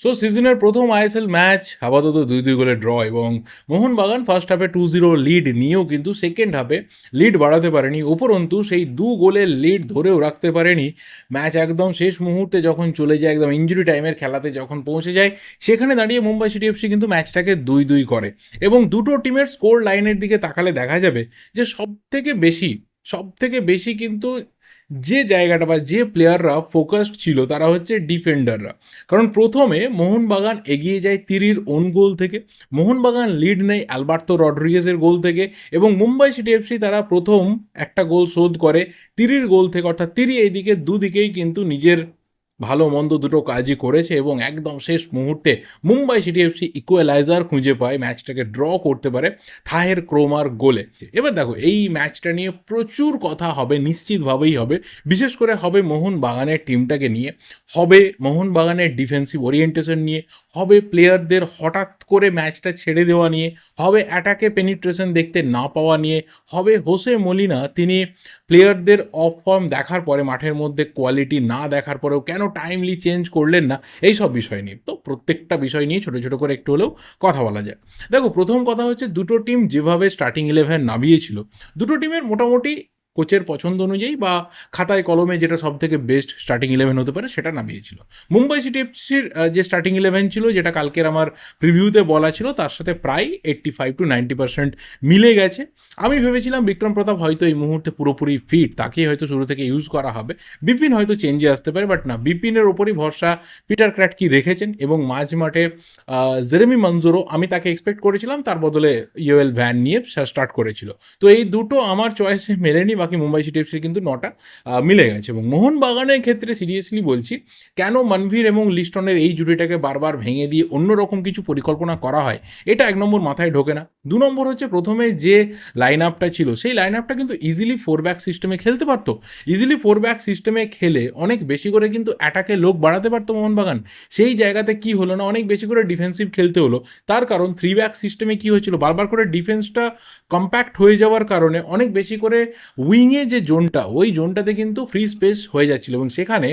So সিজনের প্রথম ISL match আপাতত দুই দুই গোলে ড্র এবং মোহনবাগান ফার্স্ট হাফে টু জিরো লিড নিয়েও কিন্তু সেকেন্ড হাফে লিড বাড়াতে পারেনি। উপরন্তু সেই দু গোলের লিড ধরেও রাখতে পারেনি। ম্যাচ একদম শেষ মুহূর্তে যখন চলে যায়, একদম ইঞ্জুরি টাইমের খেলাতে যখন পৌঁছে যায়, সেখানে দাঁড়িয়ে মুম্বাই সিটি এফসি কিন্তু ম্যাচটাকে দুই দুই করে এবং দুটো টিমের স্কোর লাইনের দিকে তাকালে দেখা যাবে যে সব থেকে বেশি সব থেকে বেশি কিন্তু যে জায়গাটা বা যে প্লেয়াররা ফোকাসড ছিল, তারা হচ্ছে ডিফেন্ডাররা কারণ প্রথমে মোহনবাগান এগিয়ে যায় তিরির ওন গোল থেকে। মোহনবাগান লিড নেয় অ্যালবার্তো রড্রিগেজের গোল থেকে এবং মুম্বাই সিটি এফসি তারা প্রথম একটা গোল শোধ করে তিরির গোল থেকে। অর্থাৎ তিরি এইদিকে দুদিকেই কিন্তু নিজের ভালো মন্দ দুটো কাজই করেছে এবং একদম শেষ মুহূর্তে মুম্বাই সিটি এফসি ইকুয়ালাইজার খুঁজে পায় ম্যাচটাকে ড্র করতে পারে থাহের ক্রোমার গোলে। এবার দেখো, এই ম্যাচটা নিয়ে প্রচুর কথা হবে, নিশ্চিতভাবেই হবে। বিশেষ করে হবে মোহন বাগানের টিমটাকে নিয়ে, হবে মোহন বাগানের ডিফেন্সিভ ওরিয়েন্টেশন নিয়ে, হবে প্লেয়ারদের হঠাৎ করে ম্যাচটা ছেড়ে দেওয়া নিয়ে, হবে অ্যাটাকে পেনিট্রেশন দেখতে না পাওয়া নিয়ে, হবে হোসে মলিনা, তিনি প্লেয়ারদের অফ ফর্ম দেখার পরে, মাঠের মধ্যে কোয়ালিটি না দেখার পরেও কেন টাইমলি চেঞ্জ করলেন না, এই সব বিষয় নিয়ে। তো প্রত্যেকটা বিষয় নিয়ে ছোটো ছোটো করে একটু হলেও কথা বলা যায়। দেখো, প্রথম কথা হচ্ছে দুটো টিম যেভাবে স্টার্টিং ইলেভেন নামিয়েছিল, দুটো টিমের মোটামুটি কোচের পছন্দ অনুযায়ী বা খাতায় কলমে যেটা সব থেকে বেস্ট স্টার্টিং ইলেভেন হতে পারে সেটা নামিয়েছিল। মুম্বাই সিটি এফসির যে স্টার্টিং ইলেভেন ছিল, যেটা কালকের আমার প্রিভিউতে বলা ছিল, তার সাথে প্রায় eighty five to ninety percent মিলে গেছে। আমি ভেবেছিলাম বিক্রম প্রতাপ হয়তো এই মুহূর্তে পুরোপুরি ফিট তাকেই হয়তো শুরু থেকে ইউজ করা হবে। বিপিন হয়তো চেঞ্জে আসতে পারে বাট না, বিপিনের ওপরই ভরসা পিটার ক্র্যাট ক্র্যাটকি রেখেছেন এবং মাঝ মাঠে জেরেমি মঞ্জুরও আমি তাকে এক্সপেক্ট করেছিলাম, তার বদলে ইউএল ভ্যান নিয়ে স্টার্ট করেছিল। তো এই দুটো আমার চয়েসে মেলেনি বাকি মুম্বাই সিটি এফসির কিন্তু নটা মিলে গেছে। এবং মোহনবাগানের ক্ষেত্রে সিরিয়াসলি বলছি, কেন মনভীর এবং লিস্টনের এই জুটিটাকে বারবার ভেঙে দিয়ে অন্যরকম কিছু পরিকল্পনা করা হয়, এটা এক নম্বর মাথায় ঢোকে না। দু নম্বর হচ্ছে প্রথমে যে লাইন আপটা ছিল, সেই লাইন আপটা কিন্তু ইজিলি ফোর ব্যাক সিস্টেমে খেলতে পারতো। ইজিলি ফোর ব্যাক সিস্টেমে খেলে অনেক বেশি করে কিন্তু অ্যাটাকে লোক বাড়াতে পারতো মোহনবাগান। সেই জায়গাতে কি হলো না, অনেক বেশি করে ডিফেন্সিভ খেলতে হলো। তার কারণ থ্রি ব্যাক সিস্টেমে কি হয়েছিল, বারবার করে ডিফেন্সটা কম্প্যাক্ট হয়ে যাওয়ার কারণে অনেক বেশি করে উইংয়ে যে জোনটা, ওই জোনটাতে কিন্তু ফ্রি স্পেস হয়ে যাচ্ছিল এবং সেখানে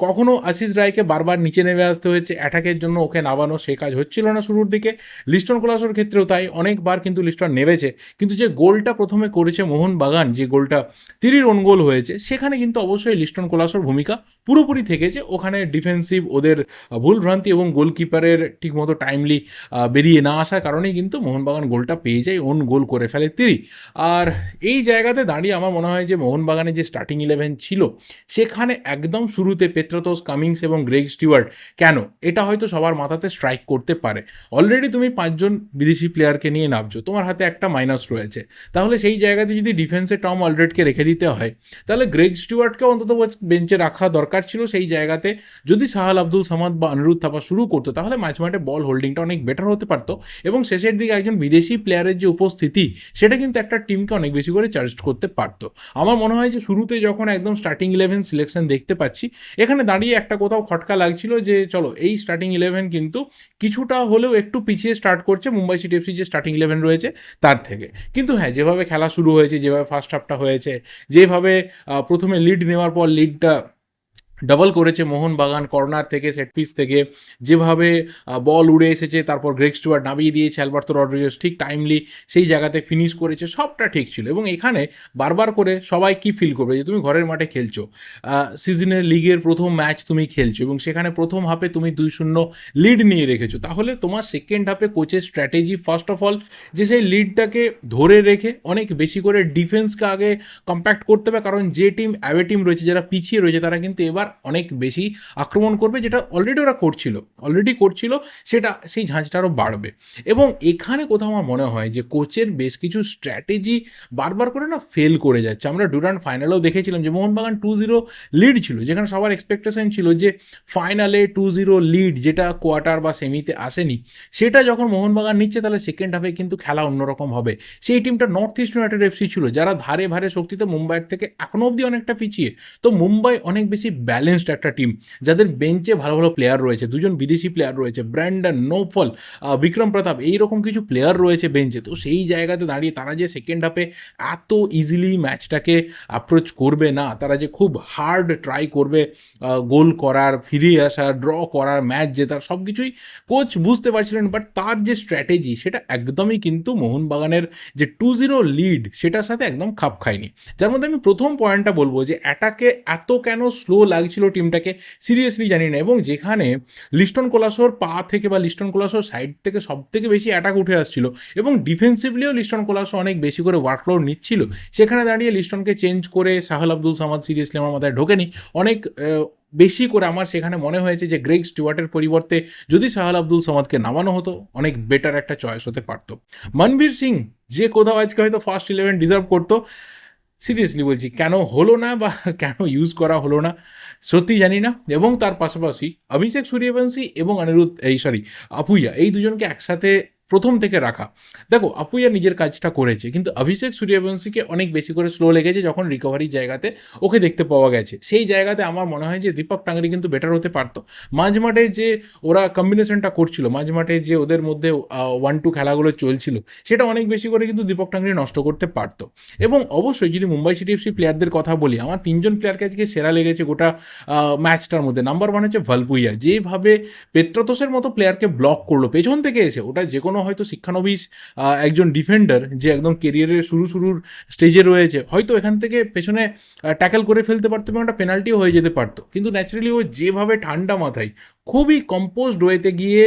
কখনও আশিস রায়কে বারবার নিচে নেমে আসতে হয়েছে অ্যাটাকের জন্য ওকে নামানো সে কাজ হচ্ছিল না শুরুর দিকে। লিস্টন কোলাসোর ক্ষেত্রেও তাই, অনেকবার কিন্তু লিস্টন নেমেছে। কিন্তু যে গোলটা প্রথমে করেছে মোহনবাগান, যে গোলটা তিরির ওন গোল হয়েছে, সেখানে কিন্তু অবশ্যই লিস্টন কোলাসোর ভূমিকা পুরোপুরি থেকেছে ওখানে ডিফেন্সিভ ওদের ভুল ভ্রান্তি এবং গোলকিপারের ঠিকমতো টাইমলি বেরিয়ে না আসার কারণেই কিন্তু মোহনবাগান গোলটা পেয়ে যায় ওন গোল করে ফেলে তিরি। আর এই জায়গাতে দাঁড়িয়ে আমার মনে হয় যে মোহনবাগানের যে স্টার্টিং ইলেভেন ছিল, সেখানে একদম শুরুতে পেত্রাতোস কামিংস এবং গ্রেগ স্টিওয়ার্ট কেন? এটা হয়তো সবার মাথাতে স্ট্রাইক করতে পারে। অলরেডি তুমি পাঁচজন বিদেশি প্লেয়ারকে নিয়ে নামছো, তোমার হাতে একটা মাইনাস রয়েছে। তাহলে সেই জায়গাতে যদি ডিফেন্সে টম অলরেডকে রেখে দিতে হয়, তাহলে গ্রেগ স্টিওয়ার্টকে অন্তত বেঞ্চে রাখা দরকার। ছিল সেই জায়গাতে যদি সাহাল আব্দুল সামাদ বা অনিরুদ্ধ থাপা শুরু করতো, তাহলে মাঝে মাঠে বল হোল্ডিংটা অনেক বেটার হতে পারতো এবং শেষের দিকে একজন বিদেশি প্লেয়ারের যে উপস্থিতি, সেটা কিন্তু একটা টিমকে অনেক বেশি করে চার্জ করতে পারতো। আমার মনে হয় যে শুরুতে যখন একদম স্টার্টিং ইলেভেন সিলেকশন দেখতে পাচ্ছি, এখানে দাঁড়িয়ে একটা কোথাও খটকা লাগছিল যে চলো এই স্টার্টিং ইলেভেন কিন্তু কিছুটা হলেও একটু পিছিয়ে স্টার্ট করছে মুম্বাই সিটি এফসি যে স্টার্টিং ইলেভেন রয়েছে তার থেকে। কিন্তু হ্যাঁ যেভাবে খেলা শুরু হয়েছে, যেভাবে ফার্স্ট হাফটা হয়েছে, যেভাবে প্রথমে লিড নেওয়ার পর লিডটা ডাবল করেছে মোহনবাগান কর্নার থেকে সেট পিস থেকে। যেভাবে বল উড়ে এসেছে, তারপর গ্রেক স্টুয়ার্ট নামিয়ে দিয়েছে অ্যালবার্তো রড্রিগেস ঠিক টাইমলি সেই জায়গাতে ফিনিশ করেছে, সবটা ঠিক ছিল। এবং এখানে বারবার করে সবাই কি ফিল করবে যে তুমি ঘরের মাঠে খেলছো? সিজনের লিগের প্রথম ম্যাচ তুমি খেলছো এবং সেখানে প্রথম হাফে তুমি দুই শূন্য লিড নিয়ে রেখেছো। তাহলে তোমার সেকেন্ড হাফে কোচের স্ট্র্যাটেজি ফার্স্ট অফ অল যে সেই লিডটাকে ধরে রেখে অনেক বেশি করে ডিফেন্সকে আগে কম্প্যাক্ট করতে হবে। কারণ যে টিম অ্যাওয়ে টিম রয়েছে, যারা পিছিয়ে রয়েছে, তারা কিন্তু এবার অনেক বেশি আক্রমণ করবে, যেটা অলরেডি ওরা করছিল। অলরেডি করছিল, সেটা, সেই ঝাঁঝটা আরও বাড়বে। এবং এখানে কোথাও আমার মনে হয় যে কোচের বেশ কিছু স্ট্র্যাটেজি বারবার করে না ফেল করে যাচ্ছে। আমরা ডুরান্ট ফাইনালেও দেখেছিলাম যে মোহনবাগান টু জিরো লিড ছিল, যেখানে সবার এক্সপেকটেশন ছিল যে ফাইনালে টু জিরো লিড যেটা কোয়ার্টার বা সেমিতে আসেনি, সেটা যখন মোহনবাগান নিচ্ছে তাহলে সেকেন্ড হাফে কিন্তু খেলা অন্যরকম হবে। সেই টিমটা নর্থ ইস্ট ইউনাইটেড এফসি ছিল, যারা ধারে ভারে শক্তিতে মুম্বাইয়ের থেকে এখনও অবধি অনেকটা পিছিয়ে। তো মুম্বাই অনেক বেশি ব্যালেন্সড একটা টিম যাদের বেঞ্চে ভালো ভালো প্লেয়ার রয়েছে, দুজন বিদেশি প্লেয়ার রয়েছে ব্র্যান্ডন নোফল বিক্রম প্রতাপ এইরকম কিছু প্লেয়ার রয়েছে বেঞ্চে তো সেই জায়গাতে দাঁড়িয়ে তারা যে সেকেন্ড হাফে এত ইজিলি ম্যাচটাকে অ্যাপ্রোচ করবে না, তারা যে খুব হার্ড ট্রাই করবে গোল করার ফিরে আসার ড্র করার ম্যাচ জেতার সব কিছুই কোচ বুঝতে পারছিলেন বাট তার যে স্ট্র্যাটেজি সেটা একদমই কিন্তু মোহনবাগানের যে টু জিরো লিড সেটার সাথে একদম খাপ খায়নি। যার মধ্যে আমি প্রথম পয়েন্টটা বলব যে অ্যাটাকে এত কেন স্লো লাগছিল টিমটাকে। সিরিয়াসলি জানি না। এবং যেখানে লিস্টন কোলাসোর পা থেকে বা লিস্টন কোলাসোর সাইড থেকে সব থেকে বেশি অ্যাটাক উঠে আসছিল এবং ডিফেন্সিভলিও লিস্টন কোলাসো অনেক বেশি করে ওয়ার্কফ্লোর নিচ্ছিল। সেখানে দাঁড়িয়ে লিস্টনকে চেঞ্জ করে সাহাল আব্দুল সামাদ সিরিয়াসলি আমার মাথায় ঢোকেনি। অনেক বেশি করে আমার সেখানে মনে হয়েছে যে গ্রেগ স্টুয়ার্টের পরিবর্তে যদি সাহাল আব্দুল সামাদকে নামানো হতো, অনেক বেটার একটা চয়েস হতে পারতো। মনবীর সিং যে কোথাও আজকে হয়তো ফার্স্ট ইলেভেন ডিজার্ভ করতো। সিরিয়াসলি বলছি, কেন হলো না বা কেন ইউজ করা হলো না? সত্যি জানি না। এবং তার পাশাপাশি অভিষেক সূর্যবংশী এবং অনিরুদ্ধ, এই সরি আপুইয়া, এই দুজনকে একসাথে প্রথম থেকে রাখা। দেখো আপুইয়া নিজের কাজটা করেছে, কিন্তু অভিষেক সূর্যবংশীকে অনেক বেশি করে স্লো লেগেছে যখন রিকভারির জায়গাতে ওকে দেখতে পাওয়া গেছে। সেই জায়গাতে আমার মনে হয় যে দীপক টাঙ্গরি কিন্তু বেটার হতে পারতো। মাঝ মাঠে যে ওরা কম্বিনেশনটা করছিল, মাঝ মাঠে যে ওদের মধ্যে ওয়ান টু খেলাগুলো চলছিল, সেটা অনেক বেশি করে কিন্তু দীপক টাঙ্গরি নষ্ট করতে পারতো। এবং অবশ্যই যদি মুম্বাই সিটি এফসি প্লেয়ারদের কথা বলি, আমার তিনজন প্লেয়ারকে আজকে সেরা লেগেছে গোটা ম্যাচটার মধ্যে। নাম্বার ওয়ান হচ্ছে ভালপুইয়া, যেভাবে পেত্রতোষের মতো প্লেয়ারকে ব্লক করল, পেছন থেকে এসে, ওটা যে কোনো হয়তো শিক্ষানবিশ একজন ডিফেন্ডার যে একদম কেরিয়ারের শুরু শুরুর স্টেজে রয়েছে, হয়তো এখান থেকে পেছনে ট্যাকেল করে ফেলতে পারতো এবং একটা পেনাল্টিও হয়ে যেতে পারতো। কিন্তু ন্যাচারালি ও যেভাবে ঠান্ডা মাথায়, খুবই কম্পোজড ওয়েতে গিয়ে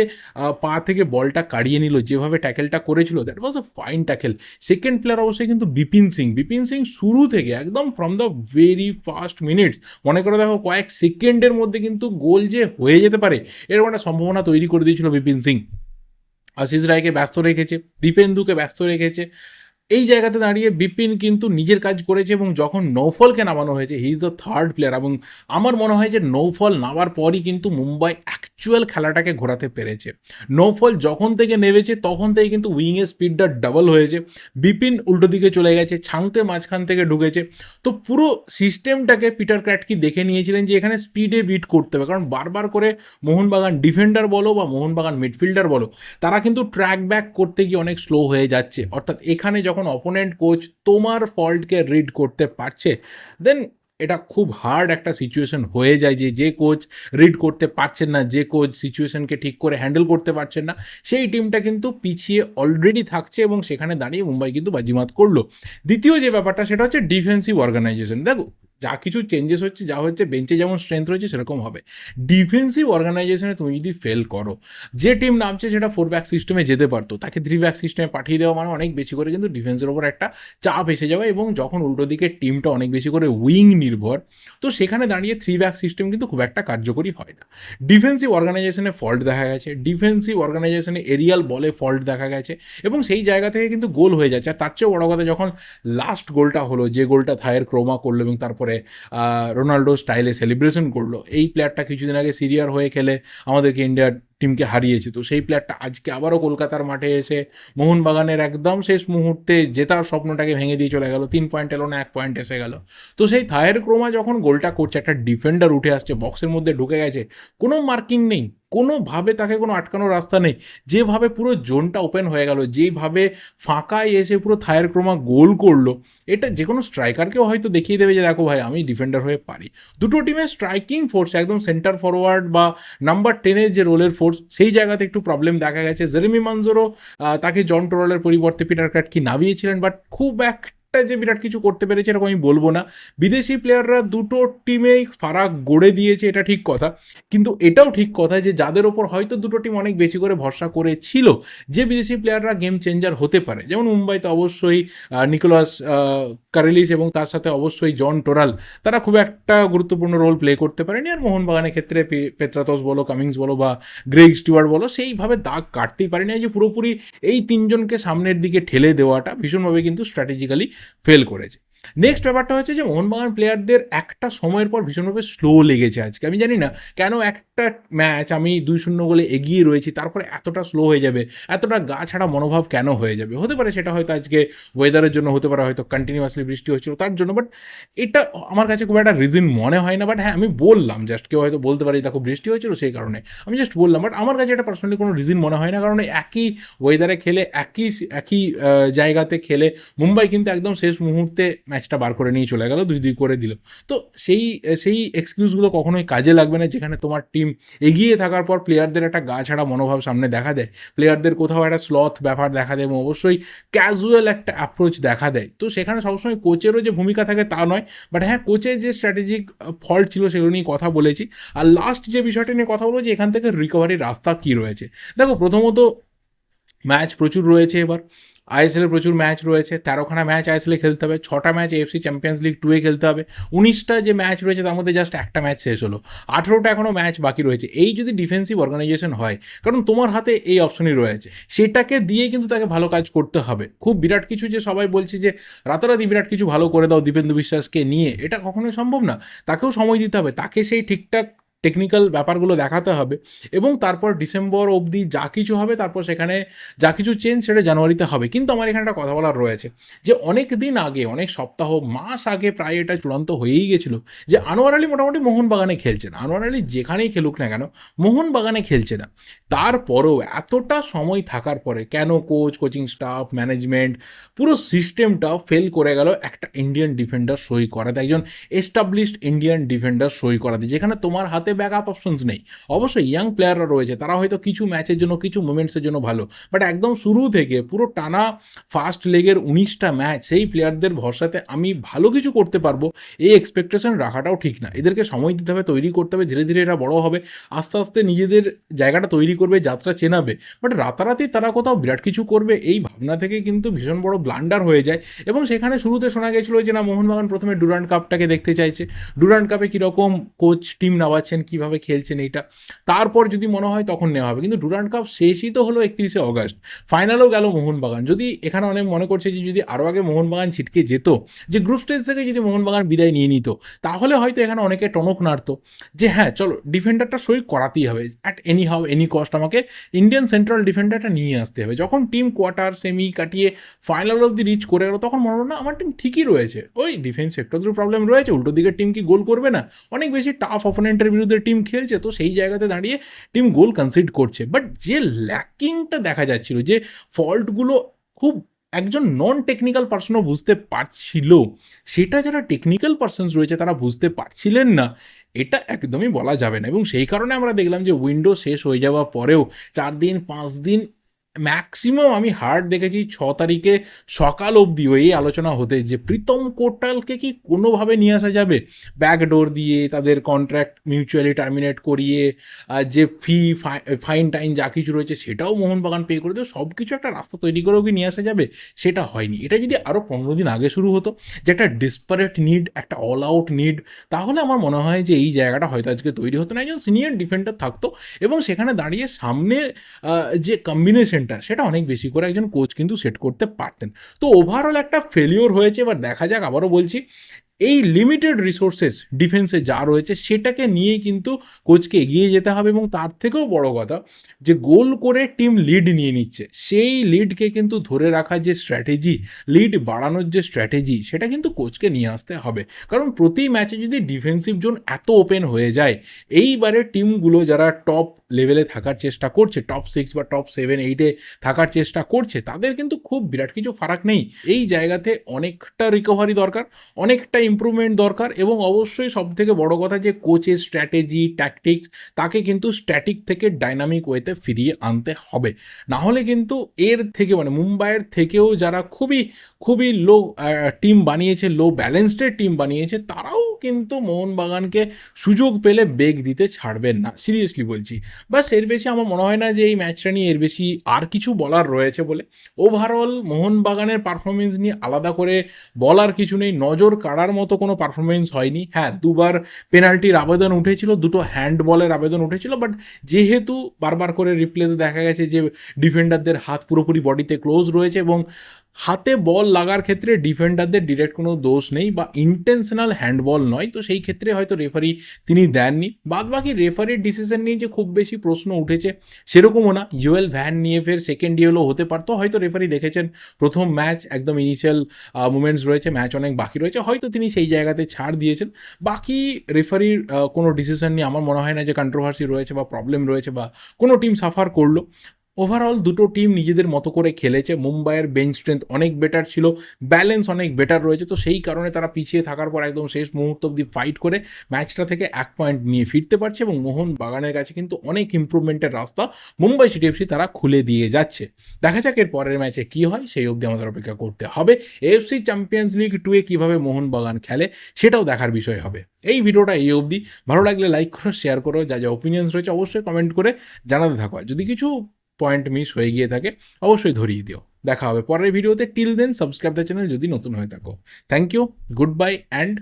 পা থেকে বলটা কাড়িয়ে নিল, যেভাবে ট্যাকেলটা করেছিল that was a fine tackle second player অবশ্যই কিন্তু বিপিন সিং। বিপিন সিং শুরু থেকে একদম from the very first minutes মনে করে দেখো কয়েক সেকেন্ডের মধ্যে কিন্তু গোল যে হয়ে যেতে পারে, এরকম একটা সম্ভাবনা তৈরি করে দিয়েছিল বিপিন সিং। আশিস রায়কে ব্যস্ত রেখেছে দীপেন্দুকে ব্যস্ত রেখেছে এই জায়গাতে দাঁড়িয়ে বিপিন কিন্তু নিজের কাজ করেছে এবং যখন নৌফলকে নামানো হয়েছে he is the third player এবং আমার মনে হয় যে নৌফল নামার পরই কিন্তু মুম্বাই অ্যাকচুয়াল খেলাটাকে ঘোরাতে পেরেছে। নৌফল যখন থেকে নেমেছে, তখন থেকে কিন্তু উইংয়ের স্পিডটা ডাবল হয়েছে। বিপিন উল্টো দিকে চলে গেছে ছাংতে মাঝখান থেকে ঢুকেছে। তো পুরো সিস্টেমটাকে পিটার ক্র্যাটকি দেখে নিয়েছিলেন যে এখানে স্পিডে বিট করতে হবে। কারণ বারবার করে মোহনবাগান ডিফেন্ডার বলো বা মোহনবাগান মিডফিল্ডার বলো, তারা কিন্তু ট্র্যাক ব্যাক করতে গিয়ে অনেক স্লো হয়ে যাচ্ছে। অর্থাৎ এখানে যখন অপোনেন্ট কোচ তোমার ফল্টকে রিড করতে পারছে দেন এটা খুব হার্ড একটা সিচুয়েশন হয়ে যায় যে যে কোচ রিড করতে পারছেন না, যে কোচ সিচুয়েশনকে ঠিক করে হ্যান্ডেল করতে পারছেন না, সেই টিমটা কিন্তু পিছিয়ে অলরেডি থাকছে এবং সেখানে দাঁড়িয়ে মুম্বাই কিন্তু বাজিমাত করল। দ্বিতীয় যে ব্যাপারটা, সেটা হচ্ছে ডিফেন্সিভ অর্গানাইজেশন দেখো যা কিছু চেঞ্জেস হচ্ছে, যা হচ্ছে বেঞ্চে যেমন স্ট্রেংথ রয়েছে, সেরকম হবে। ডিফেন্সিভ অর্গানাইজেশনে তুমি যদি ফেল করো, যে টিম নামছে সেটা ফোর ব্যাক সিস্টেমে যেতে পারতো। তাকে থ্রি ব্যাক সিস্টেমে পাঠিয়ে দেওয়া মানে অনেক বেশি করে কিন্তু ডিফেন্সের ওপর একটা চাপ এসে যাবে এবং যখন উল্টো দিকে টিমটা অনেক বেশি করে উইং নির্ভর, তো সেখানে দাঁড়িয়ে থ্রি ব্যাক সিস্টেম কিন্তু খুব একটা কার্যকরী হয় না। ডিফেন্সিভ অর্গানাইজেশনে ফল্ট দেখা গেছে ডিফেন্সিভ অর্গানাইজেশনে এরিয়াল বলে ফল্ট দেখা গেছে এবং সেই জায়গা থেকে কিন্তু গোল হয়ে যাচ্ছে। আর তার চেয়েও বড় কথা, যখন লাস্ট গোলটা হলো, যে গোলটা থায়ের ক্রোমা করল এবং তারপরে আহ, রোনাল্ডো স্টাইলে সেলিব্রেশন করল। এই প্লেয়ারটা কিছুদিন আগে সিরিয়ার হয়ে খেলে আমাদেরকে ইন্ডিয়ার টিমকে হারিয়েছে। তো সেই প্লেয়ারটা আজকে আবারও কলকাতার মাঠে এসে মোহনবাগানের একদম শেষ মুহূর্তে জেতার স্বপ্নটাকে ভেঙে দিয়ে চলে গেল। তিন পয়েন্ট এলো না, এক পয়েন্ট এসে গেল। তো সেই থায়ের ক্রোমা যখন গোলটা করছে, একটা ডিফেন্ডার উঠে আসছে বক্সের মধ্যে ঢুকে গেছে, কোনো মার্কিং নেই, কোনোভাবে তাকে কোনো আটকানোর রাস্তা নেই। যেভাবে পুরো জোনটা ওপেন হয়ে গেল, যেভাবে ফাঁকায় এসে পুরো থায়ের ক্রোমা গোল করল, এটা যে কোনো স্ট্রাইকারকেও হয়তো দেখিয়ে দেবে যে, দেখো ভাই, আমি ডিফেন্ডার হয়ে পারি। দুটো টিমের স্ট্রাইকিং ফোর্স একদম সেন্টার ফরওয়ার্ড বা নাম্বার টেনের যে রোলের ফোর্স সেই জায়গাতে একটু প্রবলেম দেখা গেছে। জেরেমি মানজোরও তাকে জন টোরালের পরিবর্তে পিটার ক্যাট কি নামিয়েছিলেন বাট খুব একটা যে বিরাট কিছু করতে পেরেছে এরকম আমি বলব না। বিদেশি প্লেয়াররা দুটো টিমেই ফারাক গড়ে দিয়েছে, এটা ঠিক কথা। কিন্তু এটাও ঠিক কথা যে যাদের ওপর হয়তো দুটো টিম অনেক বেশি করে ভরসা করেছিল, যে বিদেশি প্লেয়াররা গেম চেঞ্জার হতে পারে। যেমন মুম্বাইতে অবশ্যই নিকোলাস কারেলিস এবং তার সাথে অবশ্যই জন টোরাল, তারা খুব একটা গুরুত্বপূর্ণ রোল প্লে করতে পারেনি। আর মোহনবাগানের ক্ষেত্রে পেত্রাতস বলো, কামিংস বলো বা গ্রেগ স্টুয়ার্ট বলো, সেইভাবে দাগ কাটতেই পারেনি। যে পুরোপুরি এই তিনজনকে সামনের দিকে ঠেলে দেওয়াটা ভীষণভাবে কিন্তু স্ট্র্যাটেজিক্যালি ফেল করেছে। নেক্সট ব্যাপারটা হচ্ছে যে মোহনবাগান প্লেয়ারদের একটা সময়ের পর ভীষণভাবে স্লো লেগেছে আজকে। আমি জানি না কেন একটা ম্যাচ আমি দুই শূন্য গোলে এগিয়ে রয়েছি, তারপরে এতটা স্লো হয়ে যাবে, এতটা গা ছাড়া মনোভাব কেন হয়ে যাবে? হতে পারে সেটা হয়তো আজকে ওয়েদারের জন্য, হতে পারে হয়তো কন্টিনিউয়াসলি বৃষ্টি হচ্ছিল তার জন্য বাট এটা আমার কাছে খুব একটা রিজন মনে হয় না বাট হ্যাঁ আমি বললাম জাস্ট কেউ হয়তো বলতে পারে দেখো বৃষ্টি হয়েছিল সেই কারণে। আমি জাস্ট বললাম বাট আমার কাছে এটা পার্সোনালি কোনো রিজন মনে হয় না, কারণ একই ওয়েদারে খেলে, একই একই জায়গাতে খেলে, মুম্বাই কিন্তু একদম শেষ মুহূর্তে ম্যাচটা বার করে নিয়ে চলে গেল, দুই দুই করে দিল। তো সেই সেই এক্সকিউজগুলো কখনোই কাজে লাগবে না, যেখানে তোমার টিম এগিয়ে থাকার পর প্লেয়ারদের একটা গা ছাড়া মনোভাব সামনে দেখা দেয়। প্লেয়ারদের কোথাও একটা স্লথ ব্যাপার দেখা দেয় এবং অবশ্যই ক্যাজুয়াল একটা অ্যাপ্রোচ দেখা দেয়। তো সেখানে সবসময় কোচেরও যে ভূমিকা থাকে তা নয় বাট হ্যাঁ কোচের যে স্ট্র্যাটেজিক ফল্ট ছিল সেগুলো নিয়ে কথা বলেছি। আর লাস্ট যে বিষয়টা নিয়ে কথা বলব যে এখান থেকে রিকভারির রাস্তা কী রয়েছে। দেখো, প্রথমত ম্যাচ প্রচুর রয়েছে এবার। আইএসএলে প্রচুর ম্যাচ রয়েছে, তেরোখানা ম্যাচ আইএসএলে খেলতে হবে, ছটা ম্যাচ এফসি চ্যাম্পিয়ন্স লিগ টুয়ে খেলতে হবে, উনিশটা যে ম্যাচ রয়েছে তার মধ্যে জাস্ট একটা ম্যাচ শেষ হলো, আঠেরোটা এখনও ম্যাচ বাকি রয়েছে, এই যদি ডিফেন্সিভ অর্গানাইজেশন হয়, কারণ তোমার হাতে এই অপশনই রয়েছে, সেটাকে দিয়ে কিন্তু তাকে ভালো কাজ করতে হবে, খুব বিরাট কিছু যে সবাই বলছে যে রাতারাতি বিরাট কিছু ভালো করে দাও দীপেন্দু বিশ্বাসকে নিয়ে, এটা কখনোই সম্ভব না, তাকেও সময় দিতে হবে, তাকে সেই ঠিকঠাক টেকনিক্যাল ব্যাপারগুলো দেখাতে হবে এবং তারপর ডিসেম্বর অবধি যা কিছু হবে, তারপর সেখানে যা কিছু চেঞ্জ সেটা জানুয়ারিতে হবে। কিন্তু আমার এখানে একটা কথা বলার রয়েছে যে, অনেক দিন আগে, অনেক সপ্তাহ, মাস আগে প্রায় এটা চূড়ান্ত হয়েই গেছিল যে, আনোয়ার আলী মোটামুটি মোহনবাগানে খেলছে না। আনোয়ার আলী যেখানেই খেলুক না কেন, মোহনবাগানে খেলছে না। তারপরেও এতটা সময় থাকার পরে কেন কোচ কোচিং স্টাফ ম্যানেজমেন্ট পুরো সিস্টেমটা ফেল করে গেল একটা ইন্ডিয়ান ডিফেন্ডার সই করাতে। একজন এস্টাবলিশড ইন্ডিয়ান ডিফেন্ডার সই করাতে, যেখানে তোমার হাতে ব্যাকআপ অপশনস নেই। অবশ্যই ইয়াং প্লেয়াররা রয়েছে, তারা হয়তো কিছু ম্যাচের জন্য, কিছু মুমেন্টসের জন্য ভালো। বাট একদম শুরু থেকে পুরো টানা ফার্স্ট লেগের উনিশটা ম্যাচ সেই প্লেয়ারদের ভরসাতে আমি ভালো কিছু করতে পারব, এই এক্সপেকটেশন রাখাটাও ঠিক না। এদেরকে সময় দিতে হবে, তৈরি করতে হবে, ধীরে ধীরে এরা বড় হবে, আস্তে আস্তে নিজেদের জায়গাটা তৈরি করবে, যাত্রা চেনাবে। বাট রাতারাতি তারা কোথাও বিরাট কিছু করবে, এই ভাবনা থেকে কিন্তু ভীষণ বড় ব্লান্ডার হয়ে যায়। এবং সেখানে শুরুতে শোনা গেছিল যে না, মোহনবাগান প্রথমে ডুরান্ড কাপটাকে দেখতে চাইছে। ডুরান্ড কাপে কীরকম কোচ টিম নামাচ্ছেন কীভাবে খেলছেন এইটা। তারপর যদি মনে হয় তখন নেওয়া হবে। কিন্তু ডুরান্ড কাপ শেষই তো হলো একত্রিশে অগস্ট। ফাইনালও গেল মোহনবাগান। যদি এখানে অনেক মনে করছে যে যদি আরও আগে মোহনবাগান ছিটকে যেত, যে গ্রুপ স্টেজ থেকে যদি মোহনবাগান বিদায় নিয়ে নিত, তাহলে হয়তো এখানে অনেকে টনক নাড়তো। যে হ্যাঁ চলো ডিফেন্ডারটা সই করাতেই হবে। At any how any cost আমাকে ইন্ডিয়ান সেন্ট্রাল ডিফেন্ডারটা নিয়ে আসতে হবে। যখন টিম কোয়ার্টার সেমি কাটিয়ে ফাইনাল অব্দি রিচ করে গেলো, তখন মনে হলো, না, আমার টিম ঠিকই রয়েছে। ওই ডিফেন্স একটু প্রবলেম রয়েছে, উল্টো দিকের টিম কি গোল করবে না? অনেক বেশি টাফ অপোনেন্টের বিরুদ্ধে টিম খেলছে, তো সেই জায়গাতে দাঁড়িয়ে টিম গোল কনসিড করছে। বাট যে ল্যাকিংটা দেখা যাচ্ছিল, যে ফল্টগুলো খুব একজন নন টেকনিক্যাল পার্সনও বুঝতে পারছিল, সেটা যারা টেকনিক্যাল পার্সনস রয়েছে, তারা বুঝতে পারছিলেন না, এটা একদমই বলা যাবে না। এবং সেই কারণে আমরা দেখলাম যে উইন্ডো শেষ হয়ে যাওয়ার পরেও চার দিন, পাঁচ দিন ম্যাক্সিমাম আমি হার্ড দেখেছি ছ তারিখে সকাল অবধি এই আলোচনা হতে, যে প্রীতম কোটালকে কি কোনোভাবে নিয়ে আসা যাবে? ব্যাকডোর দিয়ে তাদের কন্ট্রাক্ট মিউচুয়ালি টার্মিনেট করিয়ে যে ফি ফাইন টাইন যা কিছু রয়েছে সেটাও মোহনবাগান পে করে দেবে সব কিছু একটা রাস্তা তৈরি করেও কি নিয়ে আসা যাবে? সেটা হয়নি। এটা যদি আরও পনেরো দিন আগে শুরু হতো, যে একটা ডিসপারেট নিড একটা অল আউট নিড তাহলে আমার মনে হয় যে এই জায়গাটা হয়তো আজকে তৈরি হতো না। একজন সিনিয়র ডিফেন্ডার থাকতো এবং সেখানে দাঁড়িয়ে সামনে যে যে কম্বিনেশনটা সেটা অনেক বেশি করে একজন কোচ কিন্তু সেট করতে পারতেন। তো ওভারঅল একটা ফেলিওর হয়েছে, এবার দেখা যাক, আবারও বলছি এই লিমিটেড রিসোর্সেস ডিফেন্সে যা রয়েছে সেটাকে নিয়ে কিন্তু কোচকে এগিয়ে যেতে হবে এবং তার থেকেও বড় কথা যে গোল করে টিম লিড নিয়ে নিচ্ছে। সেই লিডকে কিন্তু ধরে রাখার যে স্ট্র্যাটেজি লিড বাড়ানোর যে স্ট্র্যাটেজি সেটা কিন্তু কোচকে নিয়ে আসতে হবে। কারণ প্রতি ম্যাচে যদি ডিফেন্সিভ জোন এত ওপেন হয়ে যায়, এইবারে টিমগুলো যারা টপ লেভেলে থাকার চেষ্টা করছে টপ সিক্স বা টপ সেভেন এইটে থাকার চেষ্টা করছে, তাদের কিন্তু খুব বিরাট কিছু ফারাক নেই। এই জায়গাতে অনেকটা রিকভারি দরকার অনেকটা ইমপ্রুভমেন্ট দরকার এবং অবশ্যই সব থেকে বড় কথা যে কোচের স্ট্র্যাটেজি ট্যাকটিক্স তাকে কিন্তু স্ট্যাটিক থেকে ডাইনামিক ওয়েতে ফিরিয়ে আনতে হবে। না হলে কিন্তু এর থেকে মানে মুম্বাইয়ের থেকেও যারা খুবই খুবই লো টিম বানিয়েছে লো ব্যালেন্সডের টিম বানিয়েছে, তারাও কিন্তু মোহনবাগানকে সুযোগ পেলে বেগ দিতে ছাড়বেন না। সিরিয়াসলি বলছি। বাসের বেশি আমার মনে হয় না যে এই ম্যাচটা নিয়ে এর বেশি আর কিছু বলার রয়েছে বলে। ওভারঅল মোহনবাগানের পারফরমেন্স নিয়ে আলাদা করে বলার কিছু নেই। নজর কাড়ার মতো কোনো পারফরমেন্স হয়নি। হ্যাঁ দুবার পেনাল্টির আবেদন উঠেছিল, দুটো হ্যান্ডবলের আবেদন উঠেছিল বাট যেহেতু বারবার করে রিপ্লেতে দেখা গেছে যে ডিফেন্ডারদের হাত পুরোপুরি বডিতে ক্লোজ রয়েছে এবং হাতে বল লাগার ক্ষেত্রে ডিফেন্ডারদের ডিরেক্ট কোনো দোষ নেই বা ইন্টেনশনাল হ্যান্ডবল নয়, তো সেই ক্ষেত্রে হয়তো রেফারি তিনি দেননি। বাদ বাকি রেফারির ডিসিশন নিয়ে যে খুব বেশি প্রশ্ন উঠেছে, সেরকমও না। ইউএল ভ্যান নিয়ে ফের সেকেন্ড ইয়েলো হতে পারতো। হয়তো রেফারি দেখেছেন, প্রথম ম্যাচ একদম ইনিশিয়াল মুমেন্টস রয়েছে ম্যাচ অনেক বাকি রয়েছে। হয়তো তিনি সেই জায়গাতে ছাড় দিয়েছেন। বাকি রেফারির কোনো ডিসিশন নিয়ে আমার মনে হয় না যে কন্ট্রোভার্সি রয়েছে বা প্রবলেম রয়েছে বা কোনো টিম সাফার করল। ওভারঅল দুটো টিম নিজেদের মতো করে খেলেছে। মুম্বাইয়ের বেঞ্চ স্ট্রেংথ অনেক বেটার ছিল। ব্যালেন্স অনেক বেটার রয়েছে। তো সেই কারণে তারা পিছিয়ে থাকার পর একদম শেষ মুহূর্ত অব্দি ফাইট করে ম্যাচটা থেকে এক পয়েন্ট নিয়ে ফিরতে পারছে এবং মোহন বাগানের কাছে কিন্তু অনেক ইম্প্রুভমেন্টের রাস্তা মুম্বাই সিটি এফসি তারা খুলে দিয়ে যাচ্ছে। দেখা যাক এর পরের ম্যাচে কী হয়, সেই অবধি আমাদের অপেক্ষা করতে হবে। এফসি চ্যাম্পিয়ন্স লিগ টুয়ে কীভাবে মোহন বাগান খেলে সেটাও দেখার বিষয় হবে। এই ভিডিওটা এই অবধি। ভালো লাগলে লাইক করো শেয়ার করো। যা যা ওপিনিয়ন্স রয়েছে অবশ্যই কমেন্ট করে জানাতে থাকো। যদি কিছু পয়েন্ট মিস হয়ে গিয়ে থাকে, অবশ্যই ধরিয়ে দিও। দেখা হবে পরের ভিডিওতে। Till then subscribe the channel যদি নতুন হয়ে থাকো। Thank you goodbye and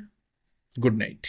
good night